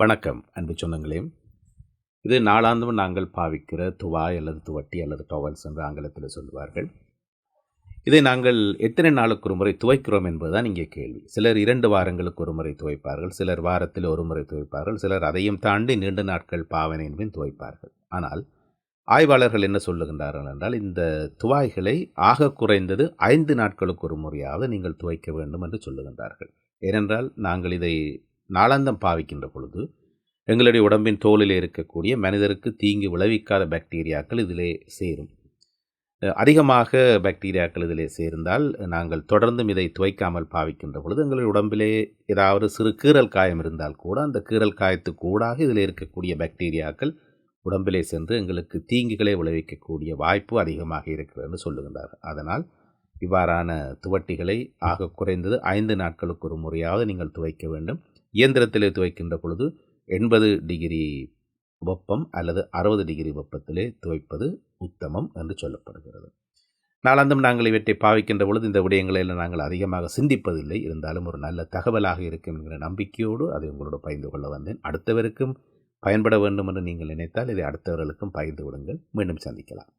வணக்கம் அன்பு சொந்தங்களே. இது நாளாந்தம் நாங்கள் பாவிக்கிற துவாய் அல்லது துவட்டி அல்லது டவல்ஸ் என்று ஆங்கிலத்தில் சொல்லுவார்கள். இதை நாங்கள் எத்தனை நாளுக்கு ஒரு முறை துவைக்கிறோம் என்பதுதான் இங்கே கேள்வி. சிலர் இரண்டு வாரங்களுக்கு ஒரு முறை துவைப்பார்கள் சிலர் வாரத்தில் ஒரு முறை துவைப்பார்கள் சிலர் அதையும் தாண்டி நீண்ட நாட்கள் பாவனை என்பதையும் துவைப்பார்கள். ஆனால் ஆய்வாளர்கள் என்ன சொல்லுகின்றார்கள் என்றால் இந்த துவாய்களை ஆக குறைந்தது ஐந்து நாட்களுக்கு ஒரு முறையாவது நீங்கள் துவைக்க வேண்டும் என்று சொல்லுகின்றார்கள். ஏனென்றால் நாங்கள் இதை நாளாந்தம் பாவிக்கின்ற பொழுது எங்களுடைய உடம்பின் தோலில் இருக்கக்கூடிய மனிதருக்கு தீங்கு விளைவிக்காத பாக்டீரியாக்கள் இதிலே சேரும். அதிகமாக பாக்டீரியாக்கள் இதிலே சேர்ந்தால் நாங்கள் தொடர்ந்தும் இதை துவைக்காமல் பாவிக்கின்ற பொழுது எங்களுடைய உடம்பிலே ஏதாவது சிறு கீறல் காயம் இருந்தால் கூட அந்த கீறல் காயத்துக்கூடாக இதில் இருக்கக்கூடிய பாக்டீரியாக்கள் உடம்பிலே சென்று எங்களுக்கு தீங்குகளை விளைவிக்கக்கூடிய வாய்ப்பு அதிகமாக இருக்கிறதுன்னு சொல்லுகின்றார். அதனால் இவ்வாறான துவட்டிகளை ஆக குறைந்தது ஐந்து நாட்களுக்கு ஒரு முறையாவது நீங்கள் துவைக்க வேண்டும். இயந்திரத்திலே துவைக்கின்ற பொழுது எண்பது டிகிரி வெப்பம் அல்லது அறுபது டிகிரி வெப்பத்திலே துவைப்பது உத்தமம் என்று சொல்லப்படுகிறது. நாளாந்தம் நாங்கள் இவற்றை பாவிக்கின்ற பொழுது இந்த விடயங்களில் நாங்கள் அதிகமாக சிந்திப்பதில்லை. இருந்தாலும் ஒரு நல்ல தகவலாக இருக்கும் என்கிற நம்பிக்கையோடு அதை உங்களோட பகிர்ந்து கொள்ள வந்தேன். அடுத்தவருக்கும் பயன்பட வேண்டும் என்று நீங்கள் நினைத்தால் இதை அடுத்தவர்களுக்கும் பகிர்ந்து விடுங்கள் மீண்டும் சந்திக்கலாம்.